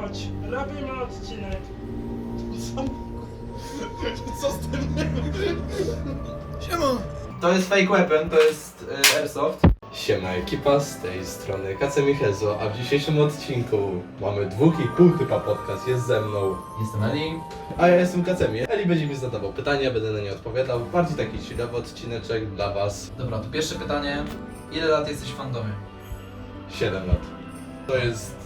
Chodź, robimy odcinek. Co z tym? Siema! To jest fake weapon, to jest e, airsoft. Siema ekipa, z tej strony Kace Michezo, a w dzisiejszym odcinku mamy dwóch i pół typa podcast, jest ze mną, Jestem Ali. a ja jestem Kacemi. Eli będzie mi zadawał pytania, będę na nie odpowiadał, bardziej taki chillowy odcineczek dla was, Dobra, to pierwsze pytanie. Ile lat jesteś w fandomie? 7 lat. To jest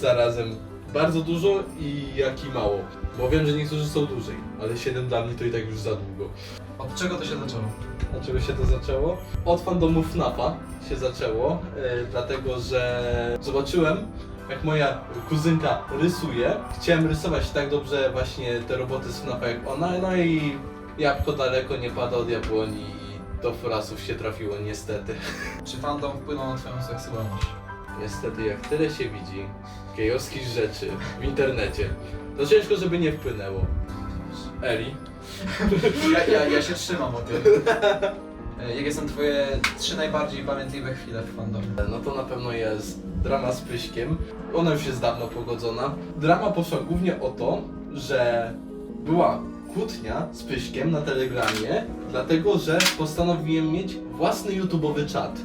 zarazem bardzo dużo i jak i mało, bo wiem, że niektórzy są dłużej, ale 7 dla mnie to i tak już za długo. Od czego to się zaczęło? Dlaczego się to zaczęło? Od fandomu FNAFa się zaczęło, yy, dlatego że zobaczyłem, jak moja kuzynka rysuje. Chciałem rysować tak dobrze właśnie te roboty z FNAFa jak ona, no i jabłko daleko nie pada od jabłoni i do frasów się trafiło niestety. Czy fandom wpłynął na twoją seksualność? Niestety jak tyle się widzi gejowskich rzeczy w internecie, to ciężko, żeby nie wpłynęło. Eli? Ja, ja, ja się trzymam o tym. E, Jakie są twoje trzy najbardziej pamiętliwe chwile w fandomie? No to na pewno jest drama z Pyśkiem. Ona już jest dawno pogodzona. Drama poszła głównie o to, że była kłótnia z Pyśkiem na Telegramie, dlatego że postanowiłem mieć własny YouTube'owy czat.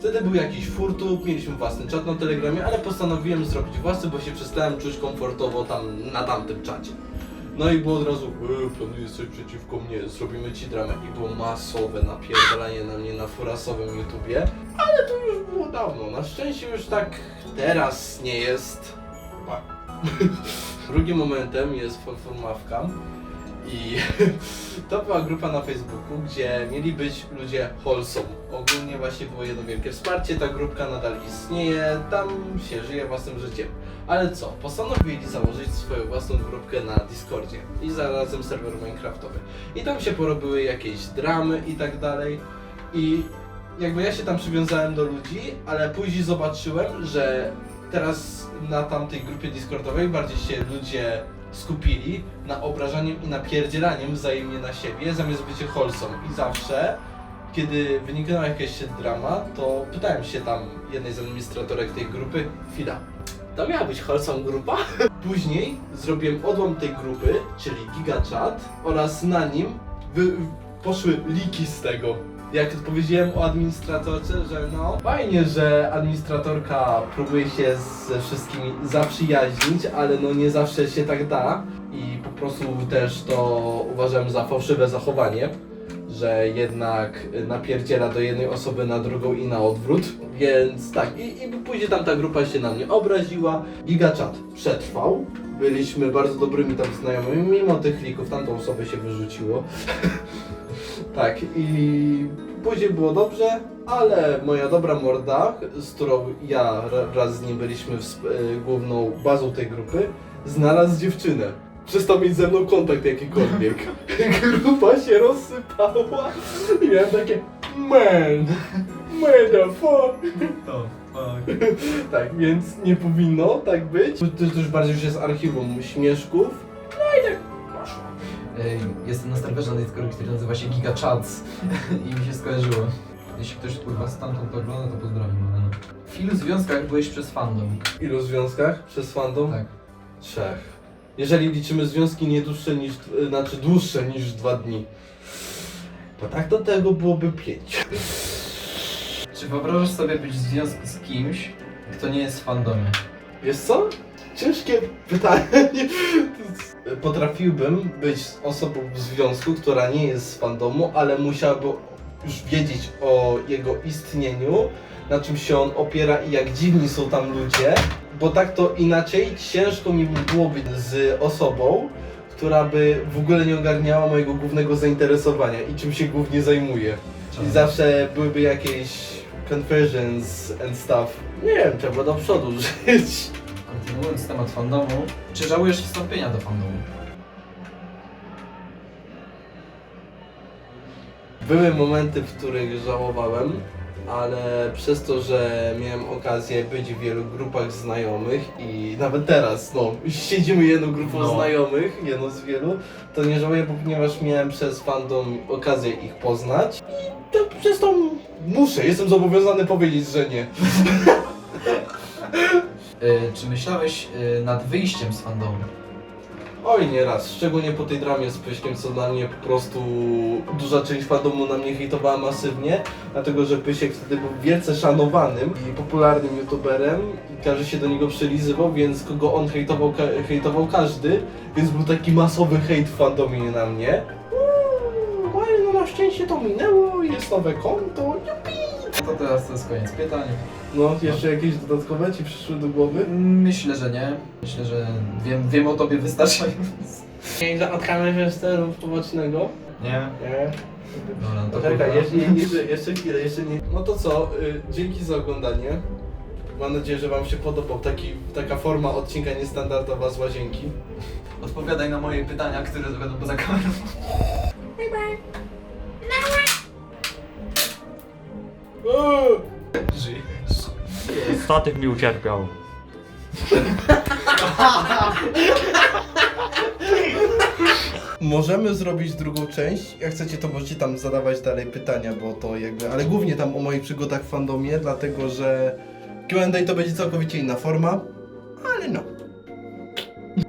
Wtedy był jakiś furtub, mieliśmy własny czat na Telegramie, ale postanowiłem zrobić własny, bo się przestałem czuć komfortowo tam na tamtym czacie. No i było od razu, e, planujesz coś przeciwko mnie, zrobimy ci dramę. I było masowe napierdalanie na mnie na furasowym YouTubie. Ale to już było dawno. Na szczęście już tak teraz nie jest. Drugim momentem jest Forformawka. I to była grupa na Facebooku, gdzie mieli być ludzie wholesome. Ogólnie właśnie było jedno wielkie wsparcie, ta grupka nadal istnieje, tam się żyje własnym życiem. Ale co? Postanowili założyć swoją własną grupkę na Discordzie i zarazem serwer Minecraftowy. I tam się porobiły jakieś dramy i tak dalej. I jakby ja się tam przywiązałem do ludzi, ale później zobaczyłem, że teraz na tamtej grupie Discordowej bardziej się ludzie skupili na obrażaniu i napierdzielaniem wzajemnie na siebie, zamiast bycie wholesome. I zawsze, kiedy wyniknęła jakaś drama, to pytałem się tam jednej z administratorek tej grupy, chwila, to miała być wholesome grupa? Później zrobiłem odłam tej grupy, czyli GigaChat oraz na nim wy, poszły liki z tego. Jak powiedziałem o administratorce, że no fajnie, że administratorka próbuje się ze wszystkimi zaprzyjaźnić, ale no nie zawsze się tak da. I po prostu też to uważam za fałszywe zachowanie, że jednak napierdziela do jednej osoby na drugą i na odwrót, więc tak i, i później tam ta grupa się na mnie obraziła, GigaChat przetrwał, byliśmy bardzo dobrymi tam znajomymi, mimo tych lików tamtą osobę się wyrzuciło. Tak, i później było dobrze, ale moja dobra morda, z którą ja ra- wraz z nim byliśmy y, główną bazą tej grupy, znalazł dziewczynę. Przestał mieć ze mną kontakt jakikolwiek. Grupa się rozsypała i miałem takie man, man the fuck. To, Tak, więc nie powinno tak być. To, to już bardziej już jest archiwum śmieszków. Jestem na serwerze na Discordzie, który nazywa się Giga Chats i mi się skojarzyło. Jeśli ktoś kurwa stamtąd to ogląda, to pozdrawiam, ale no. W ilu związkach byłeś przez fandom? W ilu związkach przez fandom? Tak. Trzech. Jeżeli liczymy związki nie dłuższe niż, y, znaczy dłuższe niż dwa dni. To tak do tego byłoby pięć. Czy wyobrażasz sobie być w związku z kimś, kto nie jest w fandomie? Wiesz co? Ciężkie pytanie. Potrafiłbym być osobą w związku, która nie jest z fandomu, ale musiałby już wiedzieć o jego istnieniu, na czym się on opiera i jak dziwni są tam ludzie, bo tak to inaczej ciężko mi by było być z osobą, która by w ogóle nie ogarniała mojego głównego zainteresowania i czym się głównie zajmuje. I zawsze byłyby jakieś conversions and stuff. Nie wiem, trzeba do przodu żyć. Kontynuując temat fandomu, czy żałujesz wstąpienia do fandomu? Były momenty, w których żałowałem, ale przez to, że miałem okazję być w wielu grupach znajomych i nawet teraz, no, siedzimy jedną grupą No. znajomych, jedną z wielu, to nie żałuję, ponieważ miałem przez fandom okazję ich poznać to przez to muszę, jestem zobowiązany powiedzieć, że nie. Y, czy myślałeś y, nad wyjściem z fandomu? Oj, nieraz, szczególnie po tej dramie z Pyśkiem, co dla mnie po prostu duża część fandomu na mnie hejtowała masywnie, dlatego że Pysiek wtedy był wielce szanowanym i popularnym youtuberem i każdy się do niego przylizywał, więc kogo on hejtował, ka hejtował każdy, więc był taki masowy hejt w fandomie na mnie. No szczęście to minęło, jest nowe konto, jupi! To teraz to jest koniec pytań. No, jeszcze jakieś dodatkowe ci przyszły do głowy? Myślę, że nie. Myślę, że wiem, wiem o tobie wystarczająco. Nie, zatkamy się sterów pobocznego? Nie? Nie. Dobra, no to Czekaj, kurwa. jeszcze, jeszcze, jeszcze chwilę, jeszcze nie. No to co, y, dzięki za oglądanie. Mam nadzieję, że Wam się podobał taki, taka forma odcinka niestandardowa z łazienki. Odpowiadaj na moje pytania, które będą poza kamerą. Żyjesz. Statyw mi ucierpiał. Możemy zrobić drugą część. Jak chcecie, to możecie tam zadawać dalej pytania, bo to jakby. Ale głównie tam o moich przygodach w fandomie, dlatego że QA to będzie całkowicie inna forma. Ale no.